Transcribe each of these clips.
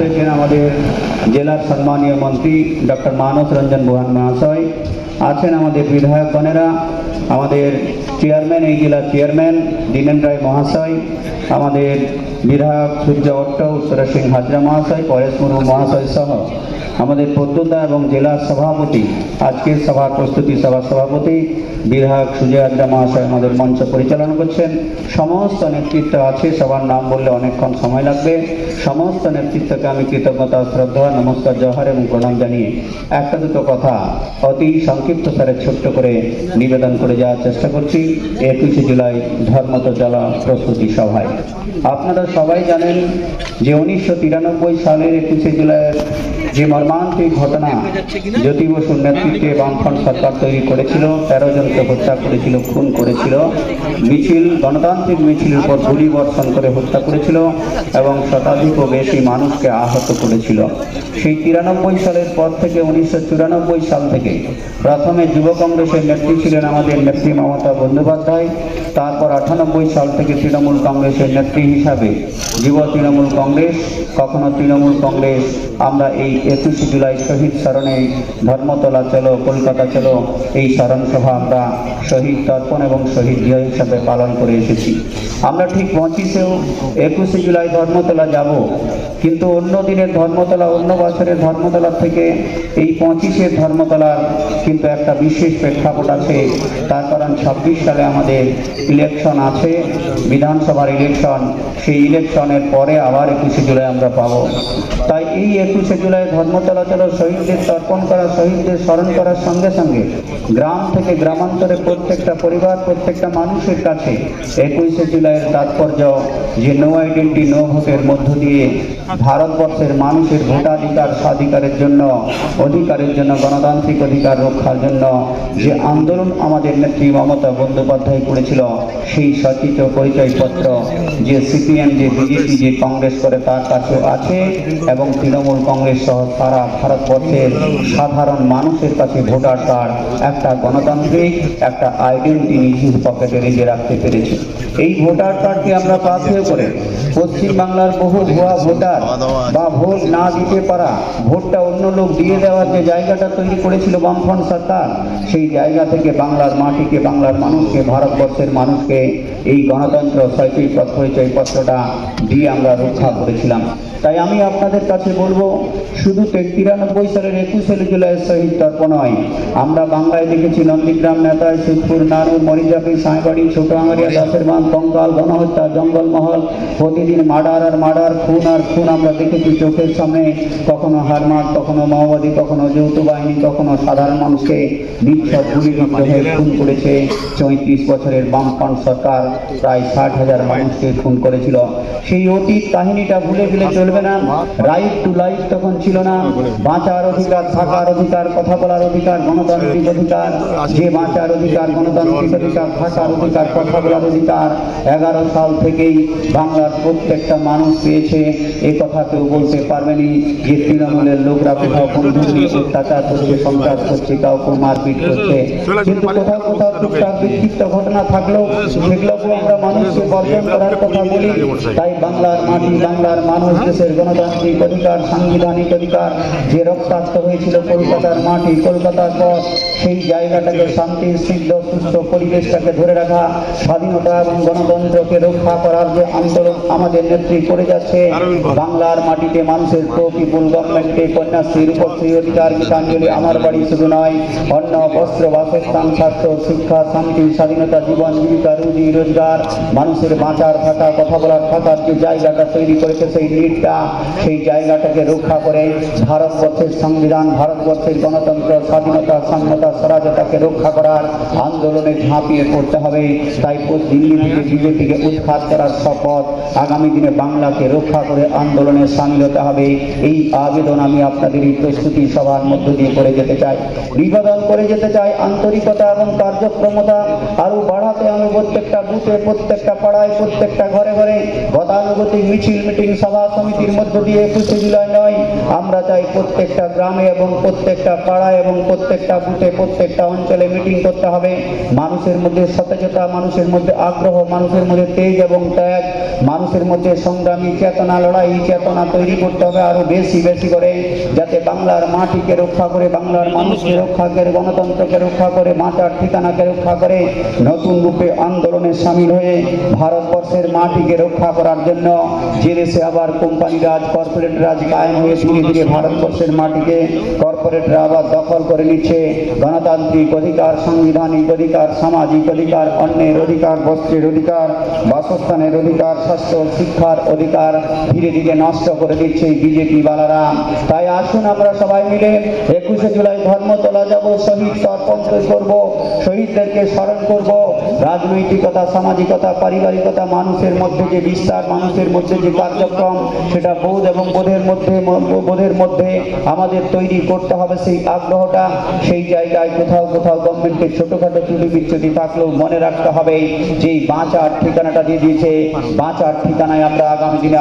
হয়েছেন আমাদের জেলার সম্মানীয় মন্ত্রী ডক্টর মানস রঞ্জন মোহন মহাশয় আছেন আমাদের বিধায়কগণেরা আমাদের চেয়ারম্যান, এই জেলার চেয়ারম্যান দীনেন রায় মহাশয়, আমাদের বিধায়ক সূর্য অট্ট, উত্তরা সিং হাজরা মহাশয়, পরেশ মুর্মু মহাশয় সহ আমাদের পদ্মতা এবং জেলার সভাপতি, আজকের সভার প্রস্তুতি সভার সভাপতি বিধায়ক সুজয় আদ্রা মহাশয় আমাদের মঞ্চ পরিচালনা করছেন। সমস্ত নেতৃত্ব আছে, সবার নাম বললে অনেকক্ষণ সময় লাগবে। সমস্ত নেতৃত্বকে আমি কৃতজ্ঞতা, শ্রদ্ধা, নমস্কার, জোহার এবং প্রণাম জানিয়ে একটা দুটো কথা অতি সংক্ষিপ্ত স্বরে ছোট্ট করে নিবেদন করে যাওয়ার চেষ্টা করছি। একুশে জুলাই ধর্মতলা প্রস্তুতি সভায়। আপনারা সবাই জানেন যে উনিশশো তিরানব্বই সালের একুশে জুলাইয়ের যে মর্মান্তিক ঘটনা জ্যোতি বসুর নেতৃত্বে বামফ্রন্ট সরকার তৈরি করেছিল তেরো জনকে হত্যা করেছিল, খুন করেছিল, মিছিল, গণতান্ত্রিক মিছিলের উপর গুলি বর্ষণ করে হত্যা করেছিল এবং শতাধিকও বেশি মানুষকে আহত করেছিল। সেই তিরানব্বই সালের পর থেকে উনিশশো চুরানব্বই সাল থেকে প্রথমে যুব কংগ্রেসের নেত্রী ছিলেন আমাদের নেত্রী মমতা বন্দ্যোপাধ্যায়, তারপর আটানব্বই সাল থেকে তৃণমূল কংগ্রেসের নেত্রী হিসাবে যুব তৃণমূল কংগ্রেস, কখনো তৃণমূল কংগ্রেস আমরা এই একুশে জুলাই শহীদ স্মরণে ধর্মতলা চলো, কলকাতা চলো, এই স্মরণ সভা আমরা শহীদ তর্পণ এবং শহীদ দিয়া হিসাবে পালন করে এসেছি। আমরা ঠিক পঁচিশেও একুশে জুলাই ধর্মতলা যাব, কিন্তু অন্য দিনের ধর্মতলা, অন্য বছরের ধর্মতলার থেকে এই পঁচিশের ধর্মতলার কিন্তু একটা বিশেষ প্রেক্ষাপট আছে। তার কারণ ছাব্বিশ সালে আমাদের ইলেকশন আছে, বিধানসভার ইলেকশন সেই ইলেকশনের পরে আবার একুশে জুলাই আমরা পাবো। তাই এই একুশে জুলাই ধর্মতলা চলো শহীদদের তর্পণ করা, শহীদদের স্মরণ করার সঙ্গে সঙ্গে গ্রাম থেকে গ্রামান্তরে প্রত্যেকটা পরিবার, প্রত্যেকটা মানুষের কাছে একুশে জুলাইয়ের তাৎপর্য যে নো আইডেন্টি নো ভোটের মধ্য দিয়ে ভারতবর্ষের মানুষের ভোটাধিকার, স্বাধিকারের জন্য, অধিকারের জন্য, গণতান্ত্রিক অধিকার রক্ষার জন্য যে আন্দোলন আমাদের নেত্রী মমতা বন্দ্যোপাধ্যায় করেছিল, সেই সচিত পরিচয়পত্র যে সিপিএম, যে বিজেপি, যে কংগ্রেস করে তার কাছে আছে এবং তৃণমূল কংগ্রেস সহ সারা ভারতবর্ষের সাধারণ মানুষের কাছে ভোটার কার্ড, একটা গণতান্ত্রিক, একটা আইডেন্টি নিজের পকেটে রেখে রাখতে পেরেছে। এই ভোটার কার্ডকে আমরা পাথেও করে পশ্চিমবাংলার বহু ভুয়া ভোটার বা ভোট না দিতে পারা, ভোটটা অন্য লোক দিয়ে দেওয়ার যে জায়গাটা তৈরি করেছিল বামফ্রন্ট সরকার, সেই জায়গা থেকে বাংলার মাটিকে, বাংলার মানুষকে, ভারতবর্ষের মানুষকে এই গণতন্ত্র সৈকিক পরিচয়পত্রটা দিয়ে আমরা রক্ষা করেছিলাম। তাই আমি আপনাদের কাছে বলব, শুধু তিরানব্বই সালের একুশে জুলাই শহীদ তর্প নয়, আমরা বাংলায় দেখেছি নন্দীগ্রাম নেতায় সুখপুর নানুর মরিজাপি সাঁইবাড়ি ছোট আঙারিয়া দাসের বাঁধ কঙ্কাল, গণহত্যা, জঙ্গলমহল প্রতিদিন মার্ডার আর মার্ডার, খুন আর খুন আমরা দেখেছি চোখের সামনে। কখনো হারমার, কখনো মাওবাদী, কখনো যৌথ বাহিনী, কখনো সাধারণ মানুষকে বিচ্ছদ গুলি বিদ্রোহে খুন করেছে। চৌত্রিশ বছরের বামফ্রন্ট সরকার প্রায় ষাট হাজার মানুষকে খুন করেছিল। সেই অতীত কাহিনীটা ভুলে গেলে চলবে না। রাইট টু লাইফ তখন ছিল না। বাঁচার অধিকার, থাকার অধিকার, কথা বলার অধিকার, গণতান্ত্রিক অধিকার, যে বাঁচার অধিকার, গণতান্ত্রিক অধিকার, থাকার অধিকার, কথা বলার অধিকার। এগারো সাল থেকেই বাংলার প্রত্যেকটা মানুষ পেয়েছে এ কথা কেউ বলতে পারবেনি। যে তৃণমূলের লোকরা কোথাও বন্ধু নিয়ে অত্যাচার করছে, সন্ত্রাস করছে, কাউকে মারপিট করছে। কিন্তু কোথাও কোথাও টুকটাক বিক্ষিপ্ত ঘটনা থাকলেও সেগুলোকে আমরা মানুষকে বর্জন করার কথা বলি। তাই বাংলার মাটি, বাংলার মানুষ, দেশের গণতান্ত্রিক অধিকার, সাংবিধানিক অধিকার, যে রক্তাক্ত হয়েছিল কলকাতার মাটি, কলকাতার পথ, সেই জায়গাটাকে শান্তি, সিদ্ধ, সুস্থ পরিবেশটাকে ধরে রাখা, স্বাধীনতা এবং গণতন্ত্রকে রক্ষা করার যে আন্দোলন আমাদের নেত্রী করে যাচ্ছে। বাংলার মাটিতে মানুষের প্রো পিপুল গভর্নমেন্টে কন্যাশ্রী রূপশ্রী অধিকার গীতাঞ্জলি আমার বাড়ি শুধু নয় অন্ন বস্ত্র বাসস্থান স্বাস্থ্য শিক্ষা শান্তি স্বাধীনতা জীবন জীবিকা রুজি রোজগার মানুষের বাঁচার থাকা কথা বলার থাকার যে জায়গাটা তৈরি করেছে সেই লিডটা সেই জায়গাটাকে রক্ষা করে ভারতবর্ষের সংবিধান ভারতবর্ষের গণতন্ত্র স্বাধীনতা সাম্যতা স্বরাজতাকে রক্ষা করার আন্দোলনে ঝাঁপিয়ে পড়তে হবে। তাই দিল্লি থেকে বিজেপিকে উৎখাত করার শপথ আগামী দিনে বাংলাকে রক্ষা করে আন্দোলনে সামিল হতে হবে। এই আবেদন আমি আপনাদের এই প্রস্তুতি সভার মধ্য দিয়ে করে যেতে চাই। নিবেদন করে যেতে চাই, আন্তরিকতা এবং কার্যক্ষমতা আরও বাড়াতে আমি প্রত্যেকটা বুথে, প্রত্যেকটা পাড়ায়, প্রত্যেকটা ঘরে ঘরে গতানুগতিক মিছিল, মিটিং, সভা সমিতির মধ্য দিয়ে একুশে জুলাই নয়। আমরা চাই প্রত্যেকটা গ্রামে এবং প্রত্যেকটা পাড়ায় এবং প্রত্যেকটা বুথে, প্রত্যেকটা অঞ্চলে মিটিং করতে হবে। মানুষের মধ্যে সতেজতা, মানুষের মধ্যে আগ্রহ, মানুষের মধ্যে তেজ এবং ত্যাগ, মানুষের মধ্যে সংগ্রামী চেতনা, লড়াই চেতনা তৈরি করতে হবে আরও বেশি বেশি করে, যাতে বাংলার মাটিকে রক্ষা করে, বাংলার মানুষকে রক্ষা করে, গণতন্ত্রকে রক্ষা করে মাতার ঠিকানাকে রক্ষা করে নতুন রূপে আন্দোলনে সামিল হয়ে ভারতবর্ষের মাটিকে রক্ষা করার জন্য যে দেশে আবার কোম্পানি রাজ, কর্পোরেট রাজ কায়েম হয়ে ধীরে ভারতবর্ষের মাটিকে কর্পোরেটরা আবার দখল করে নিচ্ছে। গণতান্ত্রিক অধিকার, সাংবিধানিক অধিকার, সামাজিক অধিকার, অন্যের অধিকার, বস্ত্রের অধিকার, বাসস্থানের অধিকার, স্বাস্থ্য, শিক্ষার অধিকার ধীরে ধীরে নষ্ট করে দিচ্ছে বিজেপি বালারা। তাই আসুন আমরা সবাই মিলে একুশে জুলাই ধর্মতলা যাব, শহীদ তর্পণ করব, শহীদদেরকে স্মরণ করব। রাজনৈতিকতা, সামাজিকতা, পারিবারিকতা, মানুষের মধ্যে যে বিস্তার, মানুষের মধ্যে যে কার্যক্রম, সেটা বোধ এবং বোধের মধ্যে বোধের মধ্যে আমাদের তৈরি করতে হবে সেই আগ্রহটা, সেই জায়গায় কোথাও কোথাও গভর্নমেন্টের ছোটখাটো চুরি বিচ্ছুতি থাকলেও মনে রাখতে হবে যে বাঁচার ঠিকানাটা দিয়ে দিয়েছে, বাঁচার ঠিকানায় আমরা আগামী দিনে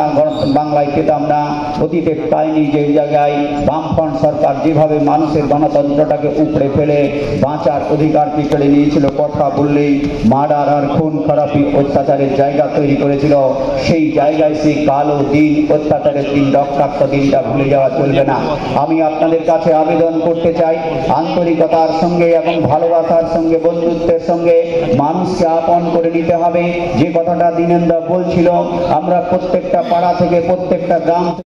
বাংলায় পেতাম না অতীতে পাইনি যে জায়গায় বামফ্রন্ট সরকার যেভাবে মানুষের গণতন্ত্রটাকে উপড়ে ফেলে, বাঁচার অধিকারকে কেড়ে নিয়েছিল, কথা বললেই মার্ডার আর খুন খারাপি অত্যাচারের জায়গা তৈরি করেছিল, সেই জায়গায় সেই কালো দিন অত্যাচারের দিন, রক্তাক্ত দিনটা ভুলে যাওয়া চলবে না। আমি আপনাদের কাছে আবেদন করতে চাই আন্তরিকতার সঙ্গে এবং ভালোবাসার সঙ্গে, বন্ধুত্বের সঙ্গে। মানুষকে আপন করে নিতে হবে। যে কথাটা দিনেন্দা বলছিল, আমরা প্রত্যেকটা পাড়া থেকে প্রত্যেকটা গ্রাম